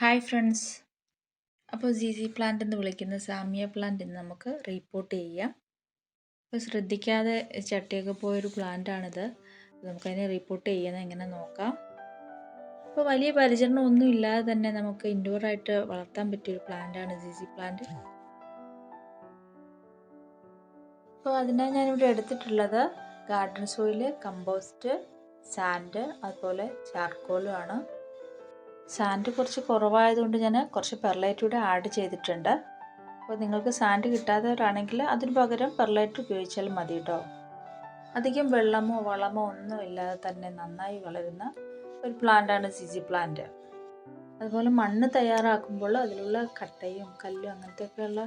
Hi friends. അപ്പോൾ G G plant എന്ന് വിളിക്കുന്ന സാമിയ പ്ലാന്റ് ഇന്ന് നമുക്ക് റിപ്പോർട്ട് ചെയ്യാം. അപ്പോൾ ശ്രദ്ധിക്കാതെ ചട്ടിയൊക്കെ പോയൊരു പ്ലാന്റാണിത് നമുക്കതിനെ റിപ്പോർട്ട് ചെയ്യുന്നത് എങ്ങനെ നോക്കാം. അപ്പോൾ വലിയ പരിചരണം ഒന്നും ഇല്ലാതെ തന്നെ നമുക്ക് ഇൻഡോറായിട്ട് വളർത്താൻ പറ്റിയൊരു പ്ലാന്റാണ് ജി ജി പ്ലാന്റ്. അപ്പോൾ അതിനായി ഞാനിവിടെ എടുത്തിട്ടുള്ളത് ഗാർഡൻ സോയിൽ കമ്പോസ്റ്റ് സാൻഡ് അതുപോലെ ചാർക്കോളും ആണ്. സാൻഡ് കുറച്ച് കുറവായതുകൊണ്ട് ഞാൻ കുറച്ച് പെർലൈറ്റ് കൂടെ ആഡ് ചെയ്തിട്ടുണ്ട്. അപ്പോൾ നിങ്ങൾക്ക് സാൻഡ് കിട്ടാത്തവരാണെങ്കിൽ അതിന് പകരം പെർലൈറ്റ് ഉപയോഗിച്ചാൽ മതി കേട്ടോ. അധികം വെള്ളമോ വളമോ ഒന്നും ഇല്ലാതെ തന്നെ നന്നായി വളരുന്ന ഒരു പ്ലാന്റാണ് സിജി പ്ലാന്റ് അതുപോലെ മണ്ണ് തയ്യാറാക്കുമ്പോൾ അതിലുള്ള കട്ടയും കല്ലും അങ്ങനത്തെയൊക്കെയുള്ള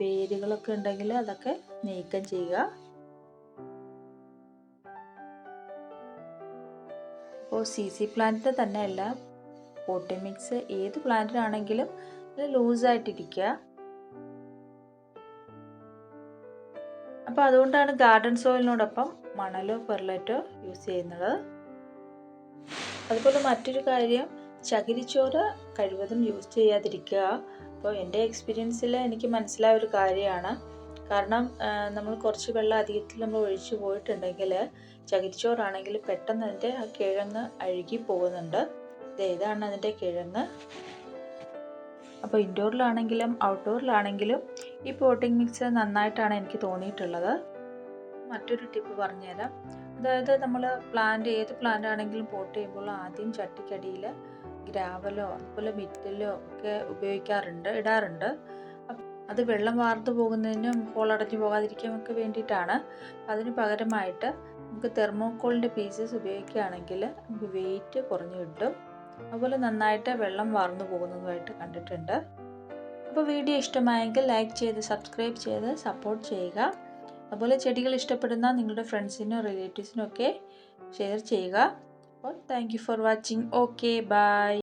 വേരുകളൊക്കെ ഉണ്ടെങ്കിൽ അതൊക്കെ നീക്കം ചെയ്യുക. അപ്പോൾ സി സി പ്ലാന്റിന്റെ തന്നെയല്ല പോട്ടി മിക്സ് ഏത് പ്ലാന്റിനാണെങ്കിലും ലൂസായിട്ടിരിക്കുക അപ്പോൾ അതുകൊണ്ടാണ് ഗാർഡൻ സോയിലിനോടൊപ്പം മണലോ പെർലറ്റോ യൂസ് ചെയ്യുന്നത്. അതുപോലെ മറ്റൊരു കാര്യം ചകിരിച്ചോറ് കഴിവതും യൂസ് ചെയ്യാതിരിക്കുക. അപ്പോൾ എന്റെ എക്സ്പീരിയൻസിൽ എനിക്ക് മനസ്സിലായ ഒരു കാര്യമാണ്. കാരണം നമ്മൾ കുറച്ച് വെള്ളം അധികത്തിൽ നമ്മൾ ഒഴിച്ചു പോയിട്ടുണ്ടെങ്കിൽ ചകിരിച്ചോറാണെങ്കിൽ പെട്ടെന്ന് അതിന്റെ ആ കിഴങ്ങ് അഴുകി പോകുന്നുണ്ട്. ഇതാണ് അതിന്റെ കിഴങ്ങ്. അപ്പോൾ ഇൻഡോറിലാണെങ്കിലും ഔട്ട്ഡോറിലാണെങ്കിലും ഈ പോട്ടിംഗ് മിക്സ് നന്നായിട്ടാണ് എനിക്ക് തോന്നിയിട്ടുള്ളത്. മറ്റൊരു ടിപ്പ് പറഞ്ഞുതരാം. അതായത് നമ്മൾ പ്ലാന്റ് ഏത് പ്ലാന്റ് ആണെങ്കിലും പോട്ട് ചെയ്യുമ്പോൾ ആദ്യം ചട്ടിക്കടിയിൽ ഗ്രാവലോ അതുപോലെ മിറ്റലോ ഒക്കെ ഉപയോഗിക്കാറുണ്ട് ഇടാറുണ്ട്. അത് വെള്ളം വാർന്നു പോകുന്നതിനും ഹോളടഞ്ഞു പോകാതിരിക്കാനൊക്കെ വേണ്ടിയിട്ടാണ്. അതിന് പകരമായിട്ട് നമുക്ക് തെർമോക്കോളിന്റെ പീസസ് ഉപയോഗിക്കുകയാണെങ്കിൽ നമുക്ക് വെയിറ്റ് കുറഞ്ഞു കിട്ടും. അതുപോലെ നന്നായിട്ട് വെള്ളം വാർന്നു പോകുന്നതുമായിട്ട് കണ്ടിട്ടുണ്ട്. അപ്പോൾ വീഡിയോ ഇഷ്ടമായെങ്കിൽ ലൈക്ക് ചെയ്ത് സബ്സ്ക്രൈബ് ചെയ്ത് സപ്പോർട്ട് ചെയ്യുക. അതുപോലെ ചെടികൾ ഇഷ്ടപ്പെടുന്ന നിങ്ങളുടെ ഫ്രണ്ട്സിനും റിലേറ്റീവ്സിനോ ഒക്കെ ഷെയർ ചെയ്യുക. അപ്പോൾ thank for watching. Okay bye.